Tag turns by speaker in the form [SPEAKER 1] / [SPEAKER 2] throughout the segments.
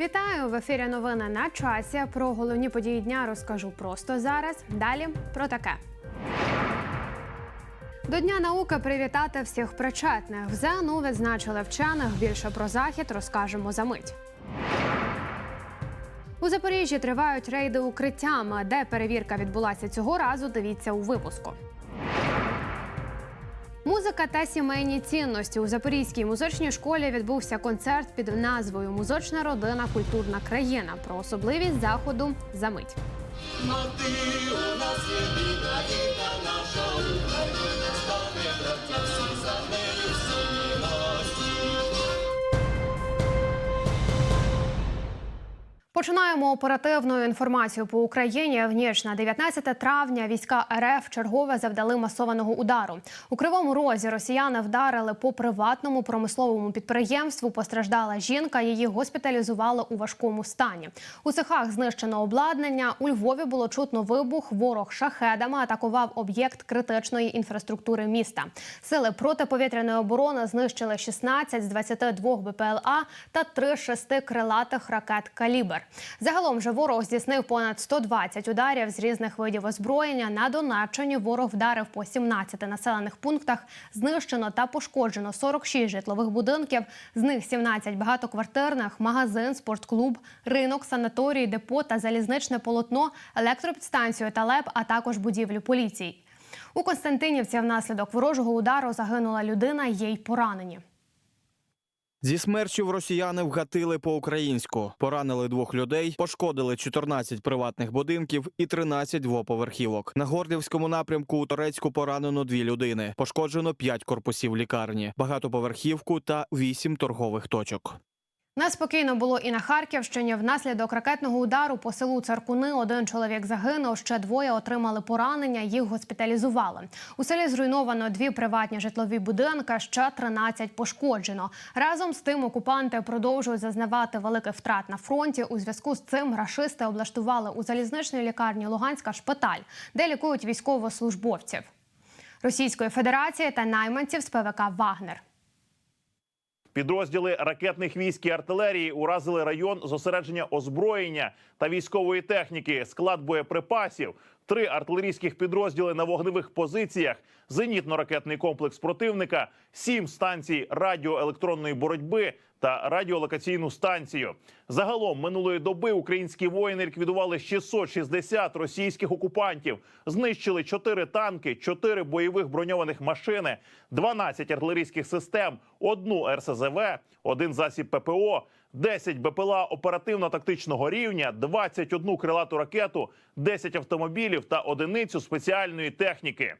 [SPEAKER 1] Вітаю в ефірі. Новини на часі. Про головні події дня розкажу просто зараз. Далі про таке. До Дня науки привітати всіх причетних. В ЗНУ відзначили вчених. Більше про захід розкажемо за мить. У Запоріжжі тривають рейди укриттями. Де перевірка відбулася цього разу, дивіться у випуску. Музика та сімейні цінності у Запорізькій музичній школі відбувся концерт під назвою Музична родина, культурна країна. Про особливість заходу за мить. Починаємо оперативну інформацію по Україні. В ніч на 19 травня війська РФ чергове завдали масованого удару. У кривому розі росіяни вдарили по приватному промисловому підприємству. Постраждала жінка. Її госпіталізували у важкому стані. У цехах знищено обладнання. У Львові було чутно вибух. Ворог шахедами атакував об'єкт критичної інфраструктури міста. Сили протиповітряної оборони знищили 16 з 22 БПЛА та 3 з 6 крилатих ракет «Калібр». Загалом же ворог здійснив понад 120 ударів з різних видів озброєння. На Донеччині ворог вдарив по 17 населених пунктах. Знищено та пошкоджено 46 житлових будинків. З них 17 багатоквартирних, магазин, спортклуб, ринок, санаторій, депо та залізничне полотно, електропідстанцію та ЛЕП, а також будівлю поліції. У Константинівці внаслідок ворожого удару загинула людина, є й поранені.
[SPEAKER 2] Зі смерчів росіяни вгатили по-українську, поранили двох людей, пошкодили 14 приватних будинків і 13 двоповерхівок. На Гордівському напрямку у Торецьку поранено дві людини. Пошкоджено 5 корпусів лікарні, багатоповерхівку та 8 торгових точок.
[SPEAKER 1] Неспокійно було і на Харківщині. Внаслідок ракетного удару по селу Царкуни один чоловік загинув, ще двоє отримали поранення. Їх госпіталізували. У селі зруйновано дві приватні житлові будинки, ще 13 пошкоджено. Разом з тим окупанти продовжують зазнавати великих втрат на фронті. У зв'язку з цим рашисти облаштували у залізничній лікарні Луганська шпиталь, де лікують військовослужбовців Російської Федерації та найманців з ПВК Вагнер.
[SPEAKER 3] Підрозділи ракетних військ і артилерії уразили район зосередження озброєння та військової техніки, склад боєприпасів, три артилерійських підрозділи на вогневих позиціях, зенітно-ракетний комплекс противника, сім станцій радіоелектронної боротьби та радіолокаційну станцію. Загалом минулої доби українські воїни ліквідували 660 російських окупантів, знищили 4 танки, 4 бойових броньованих машини, 12 артилерійських систем, одну РСЗВ, один засіб ППО. 10 БПЛА оперативно-тактичного рівня, 21 крилату ракету, 10 автомобілів та одиницю спеціальної техніки.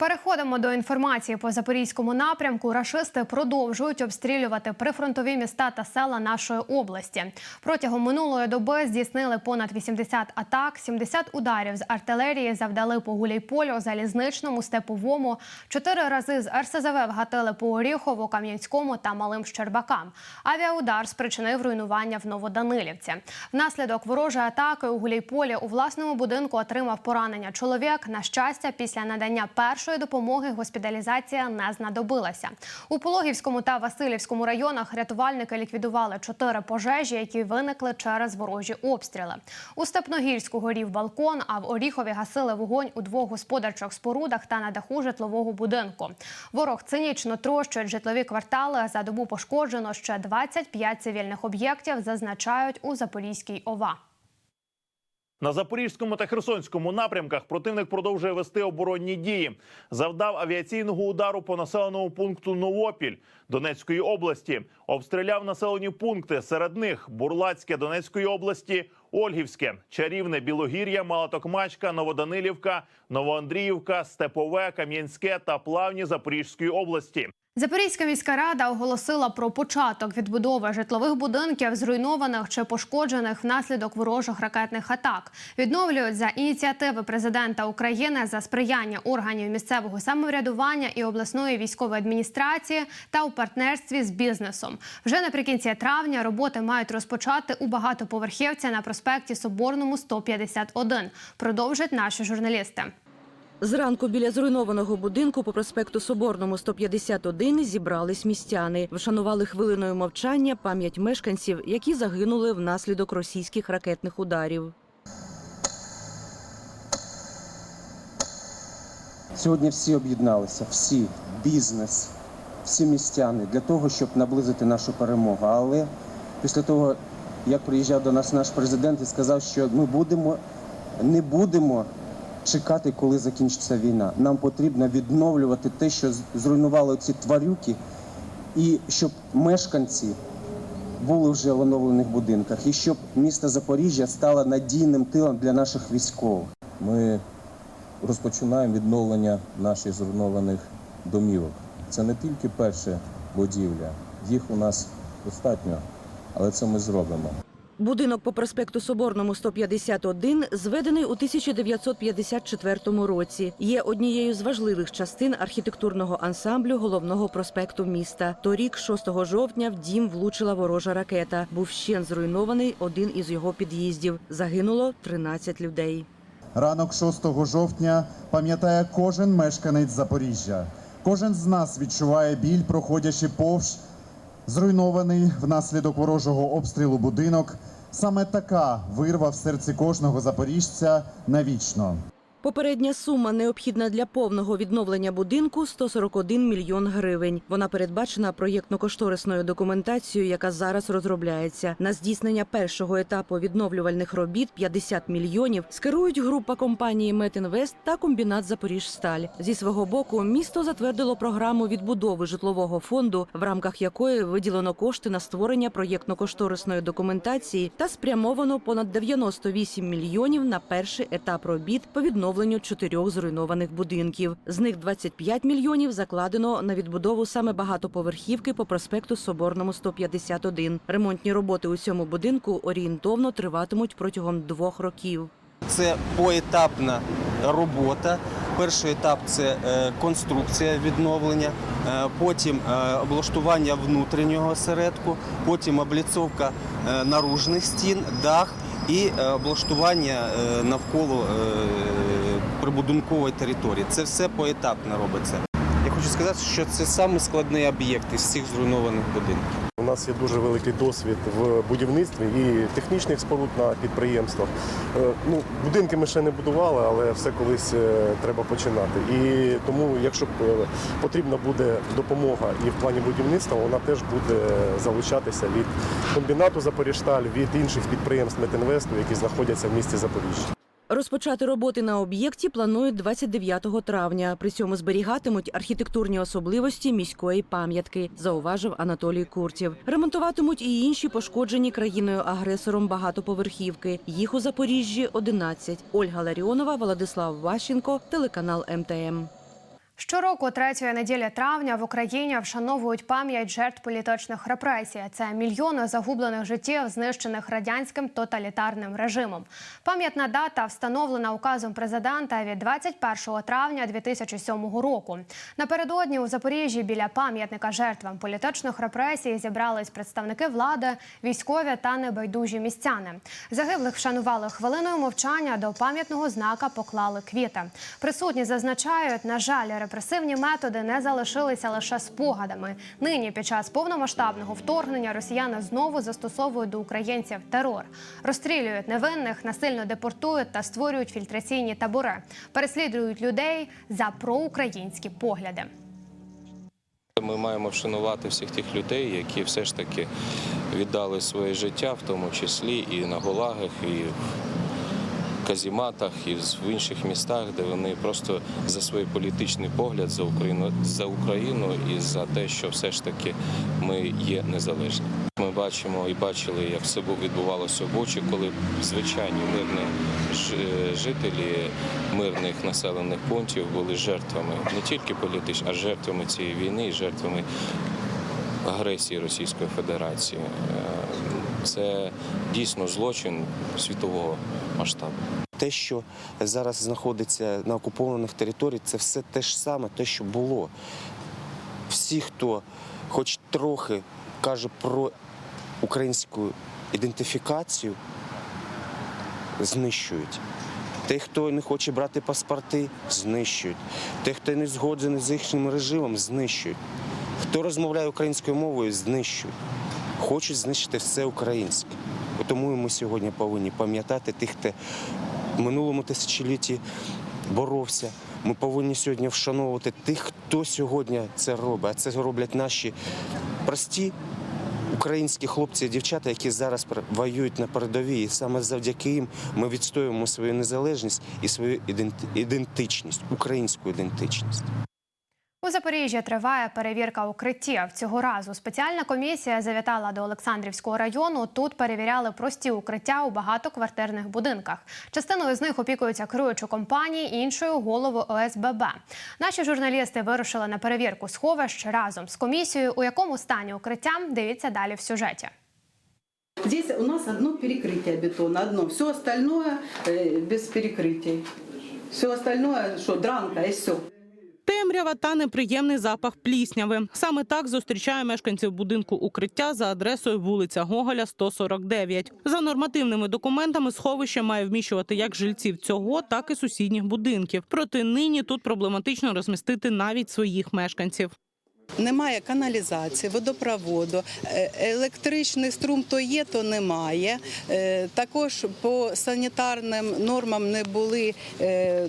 [SPEAKER 1] Переходимо до інформації по запорізькому напрямку. Рашисти продовжують обстрілювати прифронтові міста та села нашої області. Протягом минулої доби здійснили понад 80 атак, 70 ударів з артилерії завдали по Гуляйполю, залізничному, степовому. Чотири рази з РСЗВ вгатили по Оріхову, Кам'янському та Малим Щербакам. Авіаудар спричинив руйнування в Новоданилівці. Внаслідок ворожої атаки у Гуляйполі у власному будинку отримав поранення чоловік. На щастя, після надання першої допомоги госпіталізація не знадобилася. У Пологівському та Васильівському районах рятувальники ліквідували чотири пожежі, які виникли через ворожі обстріли. У Степногірську горів балкон, а в Оріхові гасили вогонь у двох господарчих спорудах та на даху житлового будинку. Ворог цинічно трощує житлові квартали. За добу пошкоджено ще 25 цивільних об'єктів, зазначають у Запорізькій ОВА.
[SPEAKER 3] На запорізькому та херсонському напрямках противник продовжує вести оборонні дії. Завдав авіаційного удару по населеному пункту Новопіль Донецької області. Обстріляв населені пункти. Серед них Бурлацьке Донецької області, Ольгівське, Чарівне, Білогір'я, Малатокмачка, Новоданилівка, Новоандріївка, Степове, Кам'янське та Плавні Запорізької області.
[SPEAKER 1] Запорізька міська рада оголосила про початок відбудови житлових будинків, зруйнованих чи пошкоджених внаслідок ворожих ракетних атак. Відновлюють за ініціативи президента України за сприяння органів місцевого самоврядування і обласної військової адміністрації та у партнерстві з бізнесом. Вже наприкінці травня роботи мають розпочати у багатоповерхівці на проспекті Соборному 151. Продовжать наші журналісти.
[SPEAKER 4] Зранку біля зруйнованого будинку по проспекту Соборному 151 зібрались містяни. Вшанували хвилиною мовчання пам'ять мешканців, які загинули внаслідок російських ракетних ударів.
[SPEAKER 5] Сьогодні всі об'єдналися, всі бізнес, всі містяни для того, щоб наблизити нашу перемогу. Але після того, як приїжджав до нас наш президент і сказав, що ми будемо не будемо чекати, коли закінчиться війна. Нам потрібно відновлювати те, що зруйнували ці тварюки, і щоб мешканці були вже в оновлених будинках, і щоб місто Запоріжжя стало надійним тилом для наших військових.
[SPEAKER 6] Ми розпочинаємо відновлення наших зруйнованих домівок. Це не тільки перша будівля, їх у нас достатньо, але це ми зробимо.
[SPEAKER 4] Будинок по проспекту Соборному 151 зведений у 1954 році. Є однією з важливих частин архітектурного ансамблю головного проспекту міста. Торік, 6 жовтня, в дім влучила ворожа ракета. Був ще зруйнований один із його під'їздів. Загинуло 13 людей.
[SPEAKER 7] Ранок 6 жовтня пам'ятає кожен мешканець Запоріжжя. Кожен з нас відчуває біль, проходячи повз зруйнований внаслідок ворожого обстрілу будинок. Саме така вирва в серці кожного запоріжця навічно.
[SPEAKER 4] Попередня сума необхідна для повного відновлення будинку 141 мільйон гривень. Вона передбачена проєктно-кошторисною документацією, яка зараз розробляється. На здійснення першого етапу відновлювальних робіт 50 мільйонів скерують група компанії Метінвест та комбінат Запоріжсталь. Зі свого боку місто затвердило програму відбудови житлового фонду, в рамках якої виділено кошти на створення проєктно-кошторисної документації та спрямовано понад 98 мільйонів на перший етап робіт по відновленню чотирьох зруйнованих будинків. З них 25 мільйонів закладено на відбудову саме багатоповерхівки по проспекту Соборному 151. Ремонтні роботи у цьому будинку орієнтовно триватимуть протягом двох років.
[SPEAKER 8] Це поетапна робота. Перший етап це е, конструкція відновлення, е, потім е, облаштування внутрішнього осередку, потім обліцовка наружних стін, дах і облаштування навколо прибудинкової території. Це все поетапно робиться. Я хочу сказати, що це самий об'єкт із всіх зруйнованих будинків.
[SPEAKER 9] У нас є дуже великий досвід в будівництві і технічних споруд на підприємствах. Е, Ну, будинки ми ще не будували, але все колись е, треба починати. І тому, якщо е, потрібна буде допомога і в плані будівництва, вона теж буде залучатися від комбінату Запоріжсталь, від інших підприємств Метинвесту, які знаходяться в місті Запоріжжя.
[SPEAKER 4] Розпочати роботи на об'єкті планують 29 травня. При цьому зберігатимуть архітектурні особливості міської пам'ятки, зауважив Анатолій Куртів. Ремонтуватимуть і інші пошкоджені країною-агресором багатоповерхівки. Їх у Запоріжжі 11. Ольга Ларіонова, Владислав Ващенко, телеканал МТМ.
[SPEAKER 1] Щороку, третьої неділі травня, в Україні вшановують пам'ять жертв політичних репресій. Це мільйони загублених життів, знищених радянським тоталітарним режимом. Пам'ятна дата встановлена указом президента від 21 травня 2007 року. Напередодні у Запоріжжі біля пам'ятника жертвам політичних репресій зібрались представники влади, військові та небайдужі містяни. Загиблих вшанували хвилиною мовчання. До пам'ятного знака поклали квіти. Присутні зазначають, на жаль, репресивні методи не залишилися лише спогадами. Нині, під час повномасштабного вторгнення, росіяни знову застосовують до українців терор, розстрілюють невинних, насильно депортують та створюють фільтраційні табори, переслідують людей за проукраїнські погляди.
[SPEAKER 10] Ми маємо вшанувати всіх тих людей, які все ж таки віддали своє життя, в тому числі і на Голагах, і казіматах, і в інших містах, де вони просто за свій політичний погляд за Україну за Україну і за те, що все ж таки ми є незалежні. Ми бачимо і бачили, як все бу- відбувалося в Бучі, коли звичайні мирні жителі мирних населених пунктів були жертвами не тільки політичні, а жертвами цієї війни і жертвами агресії Російської Федерації. Це дійсно злочин світового масштабу.
[SPEAKER 8] Те, що зараз знаходиться на окупованих територіях, це все те ж саме, те, що було. Всі, хто хоч трохи каже про українську ідентифікацію, знищують. Тих, хто не хоче брати паспорти, знищують. Тих, хто не згоджений з їхнім режимом, знищують. Хто розмовляє українською мовою, знищують. Хочуть знищити все українське. Тому ми сьогодні повинні пам'ятати тих, хто в минулому тисячолітті боровся. Ми повинні сьогодні вшановувати тих, хто сьогодні це робить. А це роблять наші прості українські хлопці і дівчата, які зараз воюють на передовій. І саме завдяки їм ми відстоюємо свою незалежність і свою ідентичність, українську ідентичність.
[SPEAKER 1] У Запоріжжі триває перевірка укриттів. Цього разу спеціальна комісія завітала до Олександрівського району. Тут перевіряли прості укриття у багатоквартирних будинках. Частиною з них опікуються керуючі компанії, іншою голову ОСББ. Наші журналісти вирушили на перевірку сховищ разом з комісією. У якому стані укриття дивіться далі в сюжеті.
[SPEAKER 11] Здесь у нас одно перекрытие бетона, одно. Все остальное э, без перекрытий. Все остальное, что, дранка и все.
[SPEAKER 12] Темрява та неприємний запах плісняви. Саме так зустрічає мешканців будинку укриття за адресою вулиця Гоголя, 149. За нормативними документами сховище має вміщувати як жильців цього, так і сусідніх будинків. Проте нині тут проблематично розмістити навіть своїх мешканців.
[SPEAKER 11] Немає каналізації, водопроводу, е, електричний струм то є, то немає. Е, Також по санітарним нормам не були е,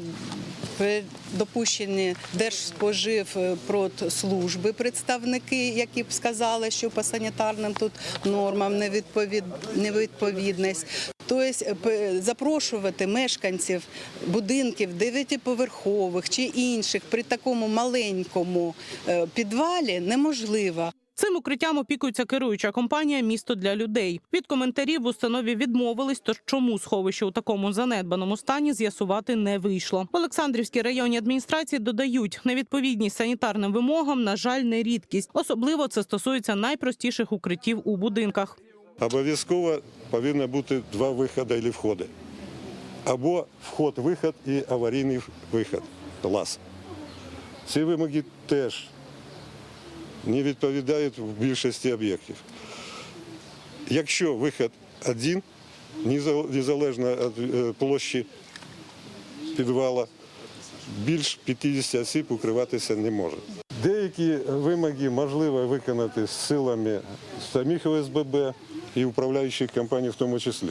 [SPEAKER 11] допущені Держспоживпродслужби представники, які б сказали, що по санітарним тут нормам невідповід... невідповідність. Тобто запрошувати мешканців будинків дев'ятиповерхових чи інших при такому маленькому е, підвалі неможливо.
[SPEAKER 12] Цим укриттям опікується керуюча компанія Місто для людей. Від коментарів в установі відмовились, тож чому сховище у такому занедбаному стані з'ясувати не вийшло. В Олександрівській районній адміністрації додають, невідповідність санітарним вимогам, на жаль, не рідкість. Особливо це стосується найпростіших укриттів у будинках.
[SPEAKER 13] Обов'язково повинно бути два виходи або входи. Або вход-виход і аварійний виход. Лаз. Ці вимоги теж не відповідають в більшості об'єктів. Якщо виход один, незалежно від е, площі підвала, більш 50 осіб укриватися не може. Деякі вимоги можливо виконати силами самих ОСББ і управляючих компаній в тому числі.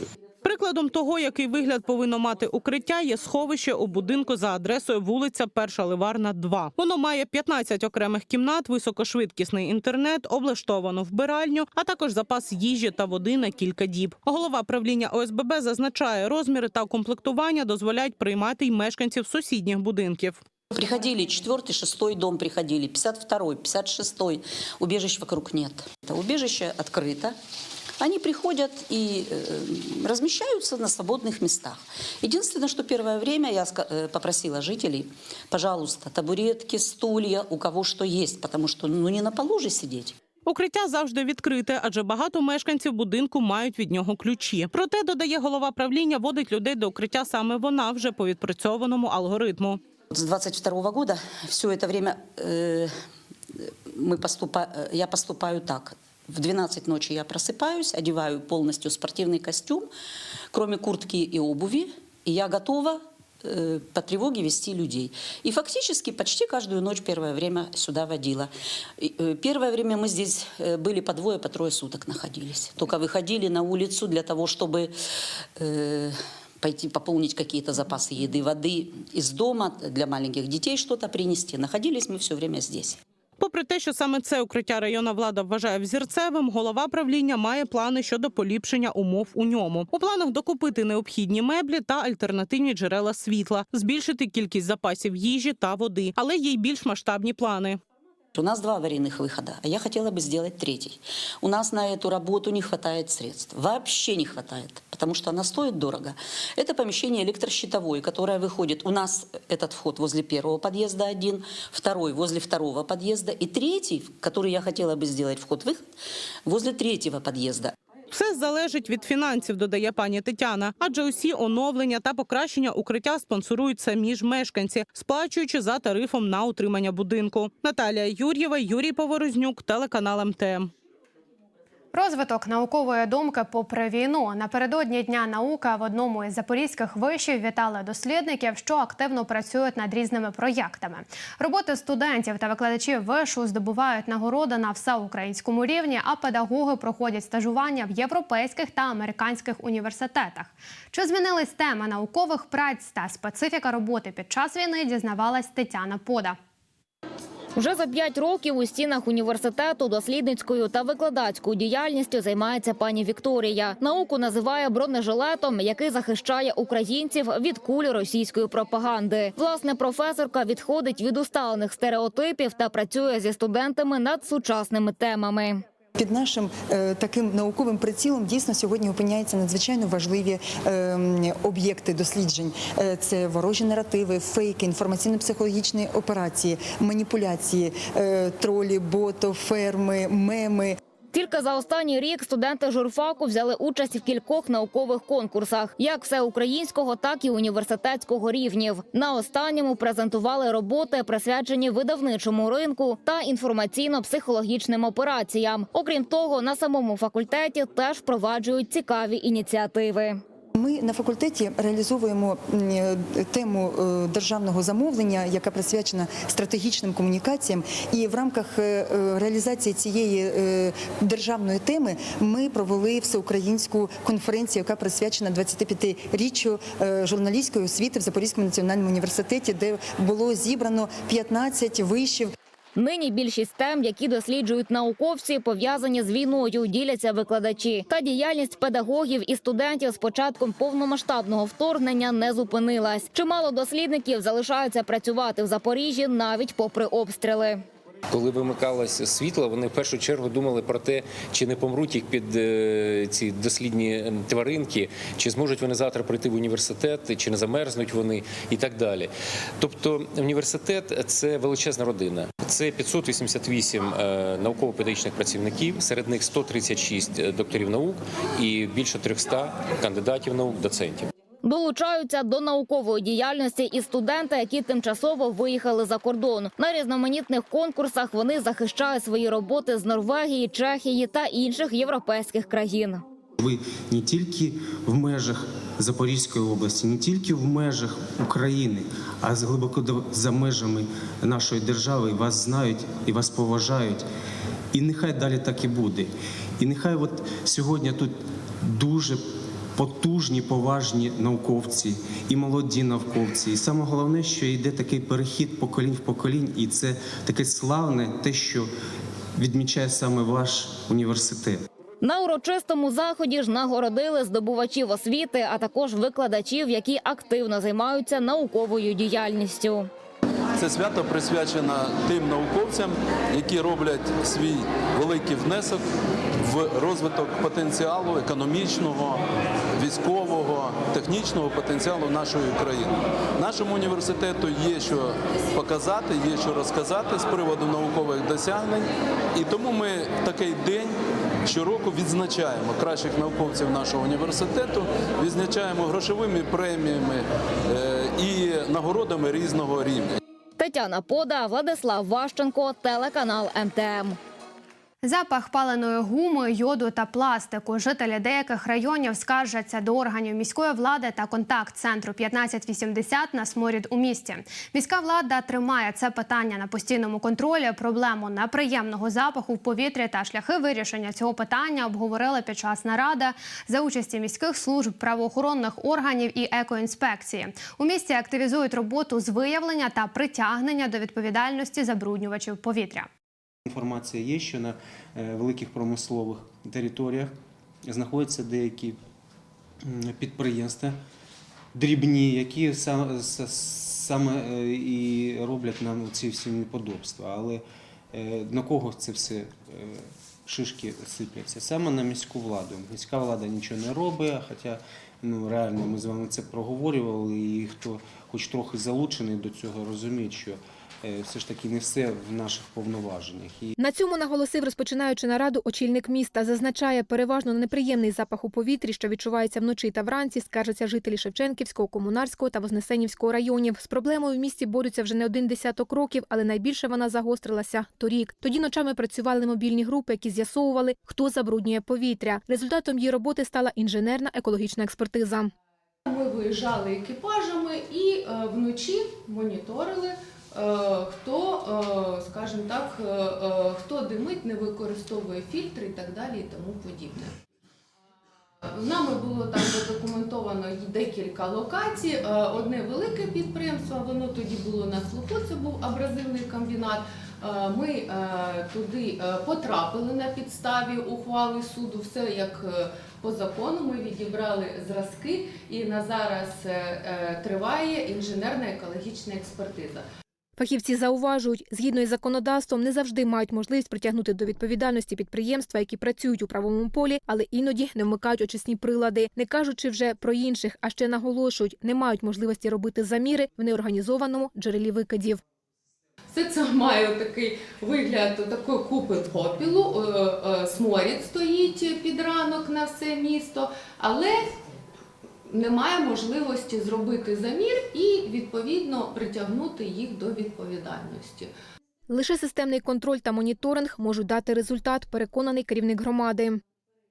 [SPEAKER 12] Прикладом того, який вигляд повинно мати укриття, є сховище у будинку за адресою вулиця Перша Ливарна, 2. Воно має 15 окремих кімнат, високошвидкісний інтернет, облаштовану вбиральню, а також запас їжі та води на кілька діб. Голова правління ОСББ зазначає, розміри та комплектування дозволяють приймати й мешканців сусідніх будинків.
[SPEAKER 14] Приходили четвертый, шестой дом приходили, 52-й, 56-й. Убежищ вокруг нет. Это убежище открыто. Они приходят и э, размещаются на свободных местах. Единственное, что первое время я ска- э, попросила жителей, пожалуйста, табуретки, стулья, у кого что есть, потому что ну не на полу же сидеть.
[SPEAKER 12] Укриття завжди відкрите, адже багато мешканців будинку мають від нього ключі. Проте, додає голова правління, водить людей до укриття саме вона вже по відпрацьованому алгоритму.
[SPEAKER 14] Вот С 22 года все это время э, мы поступа- э, я поступаю так. В 12 ночи я просыпаюсь, одеваю полностью спортивный костюм, кроме куртки и обуви, и я готова э, по тревоге вести людей. И фактически почти каждую ночь первое время сюда водила. Э, Первое время мы здесь э, были по двое, по трое суток находились. Только выходили на улицу для того, чтобы э, пойти пополнить какие-то запасы еды, воды из дома, для маленьких детей что-то принести. Находились мы все время здесь.
[SPEAKER 12] Попри те, що саме це укриття районна влада вважає взірцевим, голова правління має плани щодо поліпшення умов у ньому. У планах докупити необхідні меблі та альтернативні джерела світла, збільшити кількість запасів їжі та води, але є й більш масштабні плани.
[SPEAKER 14] У нас два аварийных выхода, а я хотела бы сделать третий. У нас на эту работу не хватает средств. Вообще не хватает, потому что она стоит дорого. Это помещение электрощитовое, которое выходит. У нас этот вход возле первого подъезда один, второй возле второго подъезда и третий, который я хотела бы сделать вход-выход, возле третьего подъезда.
[SPEAKER 12] Все залежить від фінансів, додає пані Тетяна. Адже усі оновлення та покращення укриття спонсорують самі ж мешканці, сплачуючи за тарифом на утримання будинку. Наталія Юр'єва, Юрій Поворознюк, телеканал МТМ.
[SPEAKER 1] Розвиток наукової думки попри війну напередодні дня науки в одному із запорізьких вишів вітали дослідників, що активно працюють над різними проєктами. Роботи студентів та викладачів вишу здобувають нагороди на всеукраїнському рівні, а педагоги проходять стажування в європейських та американських університетах. Чи змінились теми наукових праць та специфіка роботи під час війни? Дізнавалась Тетяна Пода.
[SPEAKER 15] Вже за п'ять років у стінах університету дослідницькою та викладацькою діяльністю займається пані Вікторія. Науку називає бронежилетом, який захищає українців від кулі російської пропаганди. Власне, професорка відходить від усталених стереотипів та працює зі студентами над сучасними темами.
[SPEAKER 16] Під нашим е, таким науковим прицілом дійсно сьогодні опиняються надзвичайно важливі е, об'єкти досліджень. Е, це ворожі наративи, фейки, інформаційно-психологічні операції, маніпуляції, е, тролі, бото, ферми, меми.
[SPEAKER 15] Тільки за останній рік студенти журфаку взяли участь в кількох наукових конкурсах, як всеукраїнського, так і університетського рівнів. На останньому презентували роботи, присвячені видавничому ринку та інформаційно-психологічним операціям. Окрім того, на самому факультеті теж впроваджують цікаві ініціативи.
[SPEAKER 16] Ми на факультеті реалізовуємо е, тему е, державного замовлення, яка присвячена стратегічним комунікаціям. І в рамках е, реалізації цієї державної теми ми провели всеукраїнську конференцію, яка присвячена 25-річчю е, журналістської освіти в Запорізькому національному університеті, де було зібрано 15 вишів.
[SPEAKER 15] Нині більшість тем, які досліджують науковці, пов'язані з війною, діляться викладачі. Та діяльність педагогів і студентів з початком повномасштабного вторгнення не зупинилась. Чимало дослідників залишаються працювати в Запоріжжі навіть попри обстріли.
[SPEAKER 17] Коли вимикалося світло, вони в першу чергу думали про те, чи не помруть їх під е, ці дослідні е, тваринки, чи зможуть вони завтра прийти в університет, чи не замерзнуть вони, і так далі. Тобто, університет це величезна родина. Це 588 е, науково-педагогічних працівників, серед них 136 докторів наук і більше 300 кандидатів наук, доцентів.
[SPEAKER 15] Долучаються до наукової діяльності і студенти, які тимчасово виїхали за кордон. На різноманітних конкурсах вони захищають свої роботи з Норвегії, Чехії та інших європейських країн.
[SPEAKER 18] Ви не тільки в межах Запорізької області, не тільки в межах України, а глибоко за межами нашої держави вас знають і вас поважають. І нехай далі так і буде. І нехай от сьогодні тут дуже потужні, поважні науковці і молоді науковці. І саме головне, що йде такий перехід поколінь в поколінь, і це таке славне, те, що відмічає саме ваш університет.
[SPEAKER 15] На урочистому заході ж нагородили здобувачів освіти, а також викладачів, які активно займаються науковою діяльністю.
[SPEAKER 19] Це свято присвячено тим науковцям, які роблять свій великий внесок в розвиток потенціалу економічного, військового, технічного потенціалу нашої країни. Нашому університету є що показати, є що розказати з приводу наукових досягнень, і тому ми такий день. Щороку відзначаємо кращих науковців нашого університету, відзначаємо грошовими преміями е, і нагородами різного рівня.
[SPEAKER 15] Тетяна Пода, Владислав Ващенко, телеканал МТМ.
[SPEAKER 1] Запах паленої гуми, йоду та пластику. Жителі деяких районів скаржаться до органів міської влади та контакт-центру 1580 на сморід у місті. Міська влада тримає це питання на постійному контролі. Проблему неприємного запаху в повітрі та шляхи вирішення цього питання обговорили під час наради за участі міських служб, правоохоронних органів і екоінспекції. У місті активізують роботу з виявлення та притягнення до відповідальності забруднювачів повітря.
[SPEAKER 18] Інформація є, що на е, великих промислових територіях знаходяться деякі підприємства дрібні, які са- са- саме е, і роблять нам ці всі неподобства. Але е, на кого це все шишки сипляться? Саме на міську владу. Міська влада нічого не робить, хоча ну, реально ми з вами це проговорювали, і хто хоч трохи залучений до цього, розуміє, що все ж таки не все в наших повноваженнях. І
[SPEAKER 20] На цьому наголосив, розпочинаючи нараду, очільник міста. Зазначає, переважно неприємний запах у повітрі, що відчувається вночі та вранці, скаржаться жителі Шевченківського, Комунарського та Вознесенівського районів. З проблемою в місті борються вже не один десяток років, але найбільше вона загострилася торік. Тоді ночами працювали мобільні групи, які з'ясовували, хто забруднює повітря. Результатом її роботи стала інженерна екологічна експертиза.
[SPEAKER 21] Ми виїжджали екіпажами і е, вночі моніторили, е, хто, е, скажімо так, е, е, хто димить, не використовує фільтри і так далі і тому подібне. Нами було там задокументовано декілька локацій. Е, Одне велике підприємство, воно тоді було на слуху, це був абразивний комбінат. Е, Ми е, туди е, потрапили на підставі ухвали суду. Все як е, по закону. Ми відібрали зразки, і на зараз е, е, триває інженерна екологічна експертиза.
[SPEAKER 20] Фахівці зауважують, згідно із законодавством, не завжди мають можливість притягнути до відповідальності підприємства, які працюють у правовому полі, але іноді не вмикають очисні прилади, не кажучи вже про інших, а ще наголошують, не мають можливості робити заміри в неорганізованому джерелі викидів.
[SPEAKER 21] Все це має такий вигляд такої купи попілу, е, е, сморід стоїть під ранок на все місто, але немає можливості зробити замір і відповідно притягнути їх до відповідальності.
[SPEAKER 20] Лише системний контроль та моніторинг можуть дати результат, переконаний керівник громади.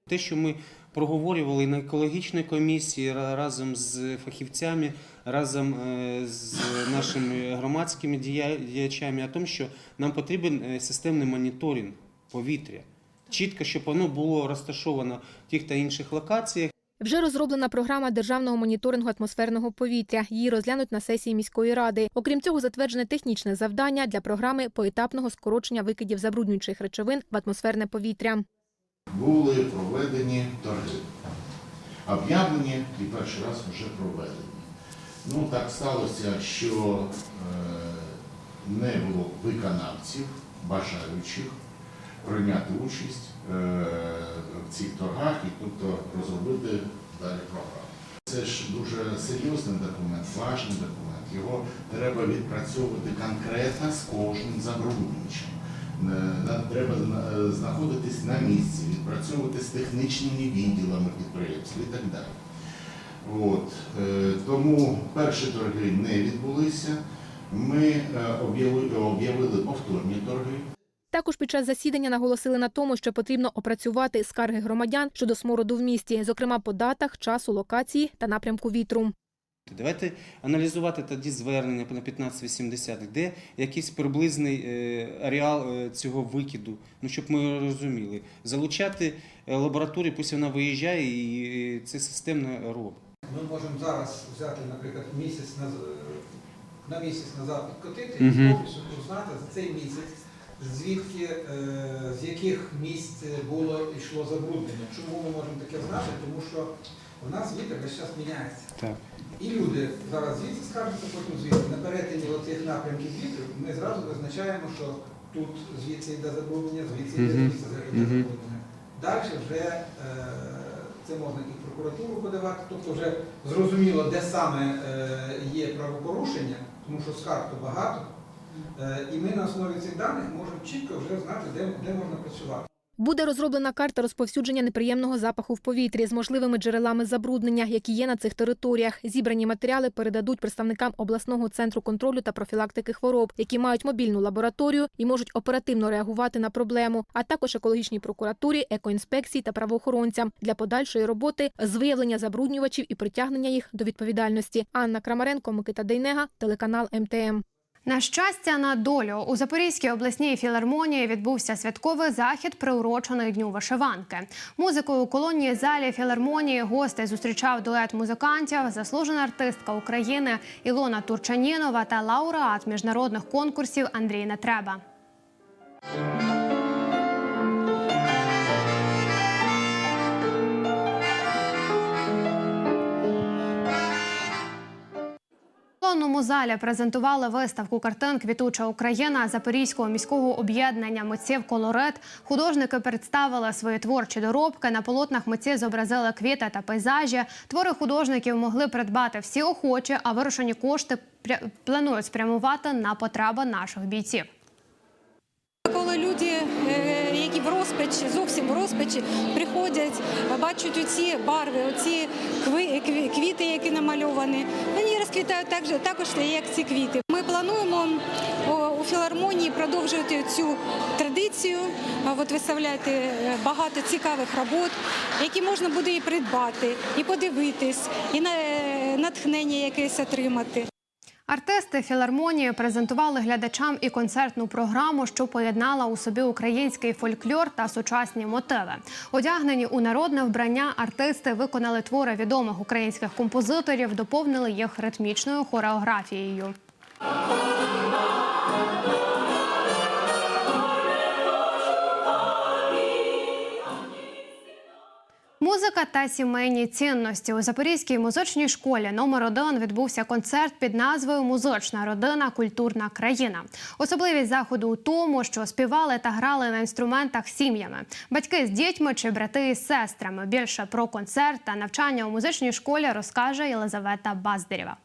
[SPEAKER 18] Те, що ми проговорювали на екологічній комісії разом з фахівцями, разом е, з нашими громадськими діячами, о тому, що нам потрібен е, системний моніторинг повітря. Чітко, щоб воно було розташовано в тих та інших локаціях.
[SPEAKER 20] Вже розроблена програма державного моніторингу атмосферного повітря. Її розглянуть на сесії міської ради. Окрім цього, затверджене технічне завдання для програми поетапного скорочення викидів забруднюючих речовин в атмосферне повітря.
[SPEAKER 22] були проведені торги. Об'явлені і перший раз вже проведені. Ну так сталося, що е, не було виконавців, бажаючих прийняти участь в цих торгах і тобто розробити далі програму. Це ж дуже серйозний документ, важний документ. Його треба відпрацьовувати конкретно з кожним забруднювачем. Е, Треба знаходитись на місці, відпрацьовувати з технічними відділами підприємства і так далі. От. е, Тому перші торги не відбулися. Ми е, об'явили повторні торги.
[SPEAKER 20] Також під час засідання наголосили на тому, що потрібно опрацювати скарги громадян щодо смороду в місті, зокрема по датах, часу, локації та напрямку вітру.
[SPEAKER 18] Давайте аналізувати тоді звернення на 1580, де якийсь приблизний е, ареал е, цього викиду, ну щоб ми розуміли. Залучати е, лабораторію, пусть вона виїжджає і це системно робить.
[SPEAKER 23] Ми можемо зараз взяти, наприклад, місяць на, на місяць назад підкотити і
[SPEAKER 18] Мгм.
[SPEAKER 23] повністю узнати за цей місяць, звідки, е, з яких місць було йшло забруднення. Чому ми можемо таке знати? Тому що в нас вітер весь час міняється.
[SPEAKER 18] Так.
[SPEAKER 23] І люди зараз звідси скаржаться, потім звідси. На перетині оцих напрямків вітру ми зразу визначаємо, що тут звідси йде забруднення, звідси йде звідси йде забруднення. Далі вже е, це можна і в прокуратуру подавати, тобто вже зрозуміло, де саме е, є правопорушення, тому що скарг то багато. Е, і ми на основі цих даних можемо чітко вже знати, де, де можна працювати.
[SPEAKER 20] Буде розроблена карта розповсюдження неприємного запаху в повітрі з можливими джерелами забруднення, які є на цих територіях. Зібрані матеріали передадуть представникам обласного центру контролю та профілактики хвороб, які мають мобільну лабораторію і можуть оперативно реагувати на проблему, а також екологічній прокуратурі, екоінспекції та правоохоронцям для подальшої роботи з виявлення забруднювачів і притягнення їх до відповідальності. Анна Крамаренко, Микита Дейнега, телеканал МТМ.
[SPEAKER 1] На щастя, на долю у Запорізькій обласній філармонії відбувся святковий захід, приурочений дню вишиванки. Музикою у колонії залі філармонії гостей зустрічав дует музикантів, заслужена артистка України Ілона Турчанінова та лауреат міжнародних конкурсів Андрій Нетреба. Колонному залі презентували виставку картин Квітуча Україна Запорізького міського об'єднання митців колорит. Художники представили свої творчі доробки. На полотнах митці зобразили квіти та пейзажі. Твори художників могли придбати всі охочі, а вирушені кошти планують спрямувати на потреби наших бійців.
[SPEAKER 24] Коли люди, е, які в розпачі, зовсім в розпачі, приходять, бачать оці барви, оці квіти, які намальовані, розквітають так також, як ці квіти. Ми плануємо у філармонії продовжувати цю традицію, виставляти е, багато цікавих робот, які можна буде і придбати, і подивитись, і е, натхнення якесь отримати.
[SPEAKER 1] Артисти філармонії презентували глядачам і концертну програму, що поєднала у собі український фольклор та сучасні мотиви. Одягнені у народне вбрання артисти виконали твори відомих українських композиторів, доповнили їх ритмічною хореографією. Музика та сімейні цінності у Запорізькій музичній школі номер 1 відбувся концерт під назвою Музична родина, культурна країна. Особливість заходу у тому, що співали та грали на інструментах сім'ями, батьки з дітьми чи брати із сестрами. Більше про концерт та навчання у музичній школі розкаже Єлизавета Баздарєва.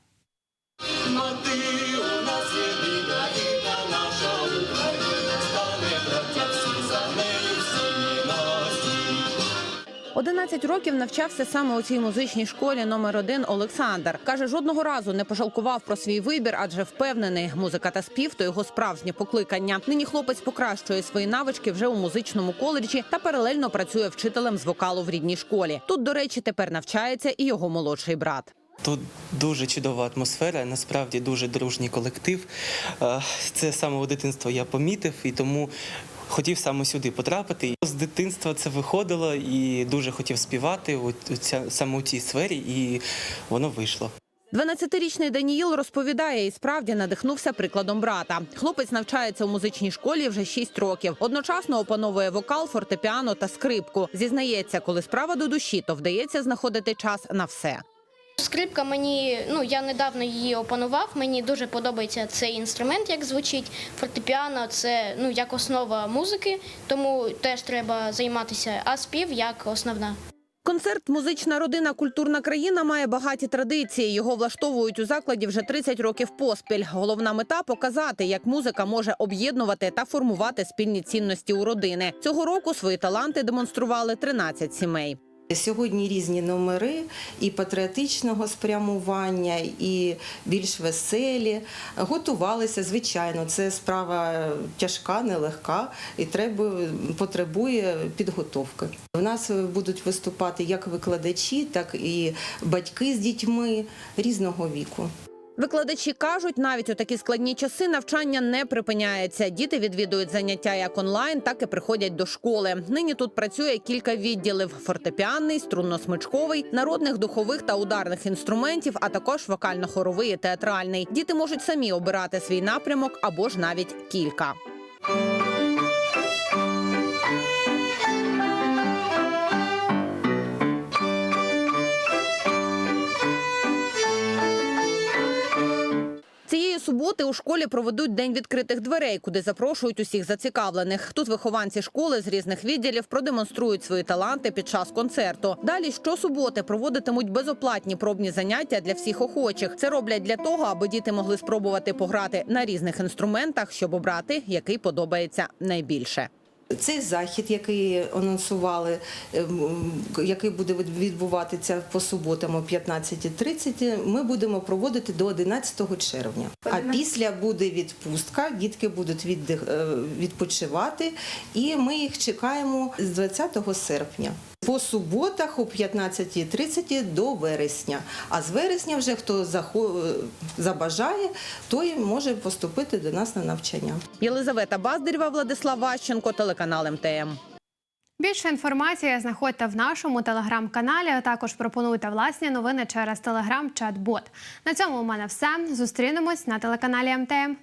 [SPEAKER 25] 11 років навчався саме у цій музичній школі номер 1 Олександр. Каже, жодного разу не пожалкував про свій вибір, адже впевнений, музика та спів то його справжнє покликання. Нині хлопець покращує свої навички вже у музичному коледжі та паралельно працює вчителем з вокалу в рідній школі. Тут, до речі, тепер навчається і його молодший брат.
[SPEAKER 26] Тут дуже чудова атмосфера, насправді дуже дружній колектив. Е, Це з самого дитинства я помітив і тому хотів саме сюди потрапити. З дитинства це виходило і дуже хотів співати саме у цій сфері, і воно вийшло.
[SPEAKER 25] 12-річний Даніїл розповідає і справді надихнувся прикладом брата. Хлопець навчається у музичній школі вже 6 років. Одночасно опановує вокал, фортепіано та скрипку. Зізнається, коли справа до душі, то вдається знаходити час на все.
[SPEAKER 27] Скрипка мені, ну я недавно її опанував. Мені дуже подобається цей інструмент, як звучить. Фортепіано це ну як основа музики, тому теж треба займатися. А спів як основна.
[SPEAKER 25] Концерт Музична родина культурна країна має багаті традиції. Його влаштовують у закладі вже 30 років поспіль. Головна мета показати, як музика може об'єднувати та формувати спільні цінності у родини. Цього року свої таланти демонстрували 13 сімей.
[SPEAKER 28] Сьогодні різні номери і патріотичного спрямування, і більш веселі. Готувалися, звичайно, це справа тяжка, нелегка і треба, потребує підготовки. У нас будуть виступати як викладачі, так і батьки з дітьми різного віку.
[SPEAKER 25] Викладачі кажуть, навіть у такі складні часи навчання не припиняється. Діти відвідують заняття як онлайн, так і приходять до школи. Нині тут працює кілька відділів: фортепіанний, струнно-смичковий, народних духових та ударних інструментів, а також вокально-хоровий і театральний. Діти можуть самі обирати свій напрямок або ж навіть кілька. Суботи у школі проведуть день відкритих дверей, куди запрошують усіх зацікавлених. Тут вихованці школи з різних відділів продемонструють свої таланти під час концерту. Далі щосуботи проводитимуть безоплатні пробні заняття для всіх охочих. Це роблять для того, аби діти могли спробувати пограти на різних інструментах, щоб обрати, який подобається найбільше.
[SPEAKER 28] Цей захід, який анонсували, ем, який буде відбуватися по суботам о 15.30, ми будемо проводити до 11 червня. А після буде відпустка, дітки будуть е, відпочивати, і ми їх чекаємо з 20 серпня. По суботах о 15.30 до вересня. А з вересня вже хто захо- забажає, той може поступити до нас на навчання.
[SPEAKER 25] Єлизавета Баздарєва, Владислав Ващенко, телеканал МТМ.
[SPEAKER 1] Більше інформації знаходьте в нашому телеграм-каналі. а Також пропонуйте власні новини через телеграм-чат-бот. На цьому у мене все. Зустрінемось на телеканалі МТМ.